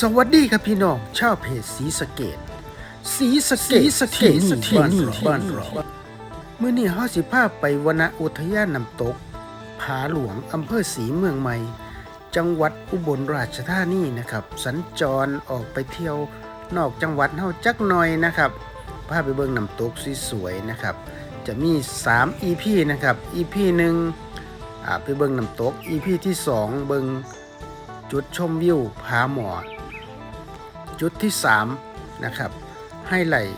สวัสดีครับพี่น้องชาวเพจสีสะเกตสีสะเกตสะเกตที่นี่บ้านเราเมื่อนี้เฮาสิพาไปวนอุทยานน้ำตก ผาหลวงอำเภอสีเมืองใหม่ จังหวัดอุบลราชธานีนะครับ สัญจรออกไปเที่ยวนอกจังหวัดเฮาจักหน่อยนะครับพาไปเบิ่งน้ำตกสวยๆนะครับ จะมี 3 EP นะครับ EP หนึ่งอ่าไปเบิ่งน้ำตก EP ที่ 2 เบิ่งจุดชมวิวผาหมอ จุดที่3นะครับให้ไหลท์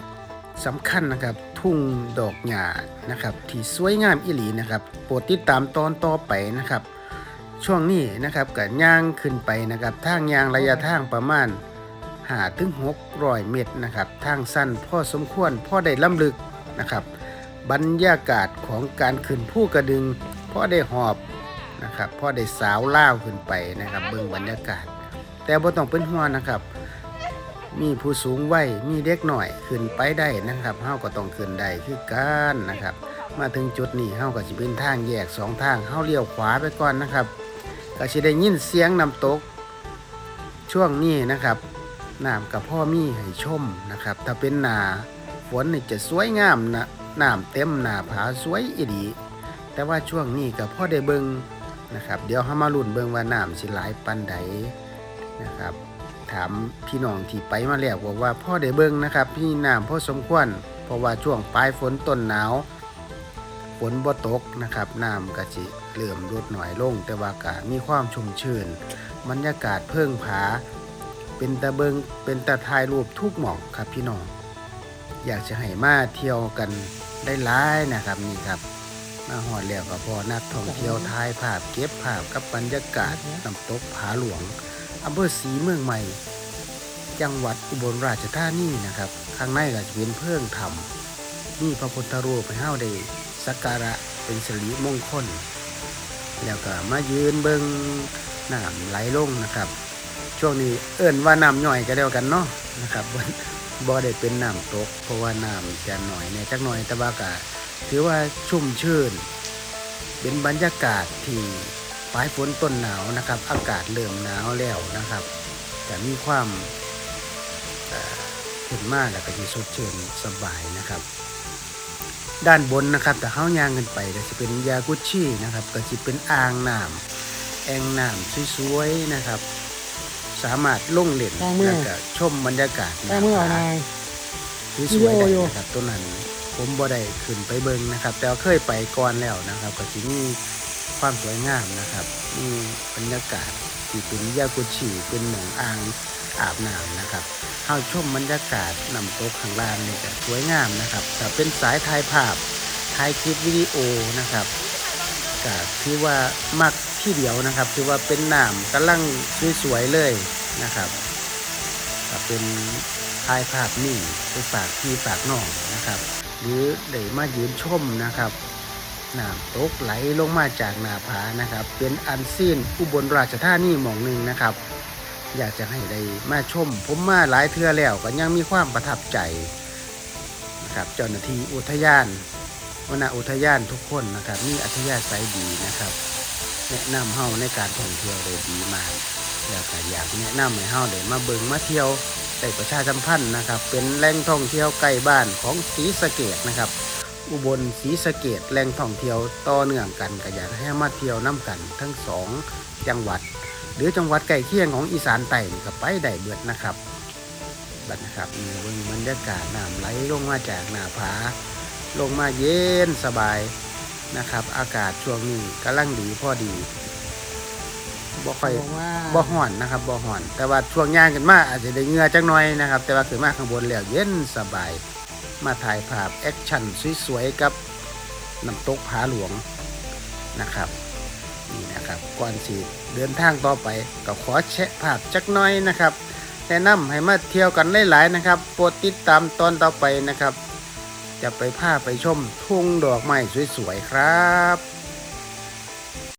สำคัญนะครับทุ่งดอกหญ้านะครับที่สวยงามอิหลีนะครับโปรดติดตามตอนต่อไปนะครับ ช่วงนี้นะครับกับย่างขึ้นไปนะครับทางยางระยะทางประมาณหาถึงหกร้อยเมตรนะครับทางสั้นพ่อสมควรพ่อได้ล่ำลึกนะครับ บรรยากาศของการขึ้นผู้กระดึงพ่อได้หอบนะครับพ่อได้สาวล่าวขึ้นไปนะครับเบิ่งบรรยากาศ แต่บ่ต้องเป็นห่วงนะครับ มีผู้สูงวัยมีเด็กหน่อยขึ้นไปได้นะครับเฮาก็ต้องขึ้นได้คือกันนะครับ มาถึงจุดนี้เฮาก็สิเป็นทางแยกสองทางเฮาเลี้ยวขวาไปก่อนนะครับก็สิได้ยินเสียงน้ำตก ช่วงนี้นะครับน้ำกับพ่อมีให้ชมนะครับ ถ้าเป็นหนาฝนนี่จะสวยงามนะน้ำเต็มหนาผาสวยอีดีแต่ว่าช่วงนี้กับพ่อได้เบิงนะครับ เดี๋ยวเฮามาลุ้นเบิงว่าน้ำสิหลายปันใดนะครับ ถามพี่น้องที่ไปมาแล้วบอกว่าพ่อได้เบิงนะครับ พี่น้ำพ่อสมควร เพราะว่าช่วงปลายฝนต้นหนาวฝนบ่ตกนะครับน้ำก็สิเริ่อมลดหน่อยลง แต่ว่าก็มีความชุ่มชื่นบรรยากาศเพิ่งผา เป็นตะเบิงเป็นตะถ่ายรูปทุกหมองครับพี่น้อง อยากจะให้มาเที่ยวกันได้หลายนะครับนี่ครับมาหอดแล้วก็พอนักท่องเที่ยวถ่ายภาพเก็บภาพกับบรรยากาศน้ำตกผาหลวง อำเภอศรีเมืองใหม่ จังหวัดอุบลราชธานีนะครับ ข้างในก็จะเป็นเพิ่งธรรมมีพระพุทธรูปให้เฮาได้สักการะเป็นสิริมงคล แล้วก็มายืนเบิงน้ำไหลลงนะครับ ช่วงนี้เอิ่นว่าน้ำย่อยก็แล้วกันเนาะนะครับบ่บ่ได้เป็นน้ำตก เพราะว่าน้ำจะหน่อยในจักหน่อยแต่ว่าก็ถือว่าชุ่มชื่น เป็นบรรยากาศที่ ปลายฝนต้นหนาวนะครับ อากาศเริ่มหนาวแล้วนะครับแต่มีความเอ่อขึ้นมากแล้วก็ที่สดชื่นสบายนะครับ ด้านบนนะครับแต่เขาย่างกันไปก็จะเป็นยากุชินะครับ ก็จะเป็นอ่างน้ำแอ่งน้ำสวยๆนะครับ สามารถลงเล่นแป้งมือแล้วก็ชมบรรยากาศแต่เมื่อเอานายสวยๆได้วิดีโออยู่นะครับตัวนั้นผมบ่ได้ขึ้นไปเบิ่งนะครับ แต่ว่าเคยไปก่อนแล้วนะครับ ก็จะมี ความสวยงามนะครับ มีบรรยากาศที่เป็นยากุชิเป็นหนองอ่างอาบน้ำนะครับเข้าชมบรรยากาศน้ำตกข้างล่างนี่ก็สวยงามนะครับแต่เป็นสายถ่ายภาพถ่ายคลิปวิดีโอนะครับก็ถือว่ามักที่เดียวนะครับถือว่าเป็นน้ำกำลังสวยๆเลยนะครับก็เป็นถ่ายภาพนิ่ไปฝากพี่ฝากน้องนะครับ หรือได้มายืนชมนะครับ น้ำตกไหลลงมาจากหน้าผานะครับ เป็นอันซีนอุบลราชธานีหม่องหนึ่งนะครับ อยากจะให้ได้มาชม ผมมาหลายเทื่อแล้วก็ยังมีความประทับใจนะครับเจ้าหน้าที่อุทยานวนาอุทยานทุกคนนะครับ มีอัธยาศัยดีนะครับ แนะนำเฮาในการท่องเที่ยวได้ดีมากแล้วก็อยากแนะนำให้เฮาได้มาเบิงมาเที่ยวได้ประชาสัมพันธ์นะครับ เป็นแหล่งท่องเที่ยวใกล้บ้านของศรีสะเกดนะครับ อุบลศรีสะเกดแหล่งท่องเที่ยวต่อเนื่องกันก็อยากให้มาเที่ยวน้ำกันทั้งสองจังหวัด หรือจังหวัดใกล้เคียงของอีสานใต้นี่ก็ไปได้เบิดนะครับบัดนะครับมีเบิ่งบรรยากาศน้ำไหลลงมาจากหน้าผา ลงมาเย็นสบายนะครับ อากาศช่วงนี้กำลังดีพอดีบ่ค่อยบอกว่าบ่ห่อนนะครับบ่ห่อน แต่ว่าช่วงย่างกันมาอาจจะได้เหงื่อจักหน่อยนะครับ แต่ว่าขึ้นมาข้างบนแล้วเย็นสบาย มาถ่ายภาพแอคชั่นสวยๆกับน้ำตกผาหลวงนะครับนี่นะครับก่อนสิเดินทางต่อไปก็ขอแชะภาพจักน้อยนะครับแนะนำให้มาเที่ยวกันหลายๆนะครับโปรดติดตามตอนต่อไปนะครับ จะไปพาไปชมทุ่งดอกไม้สวยๆครับ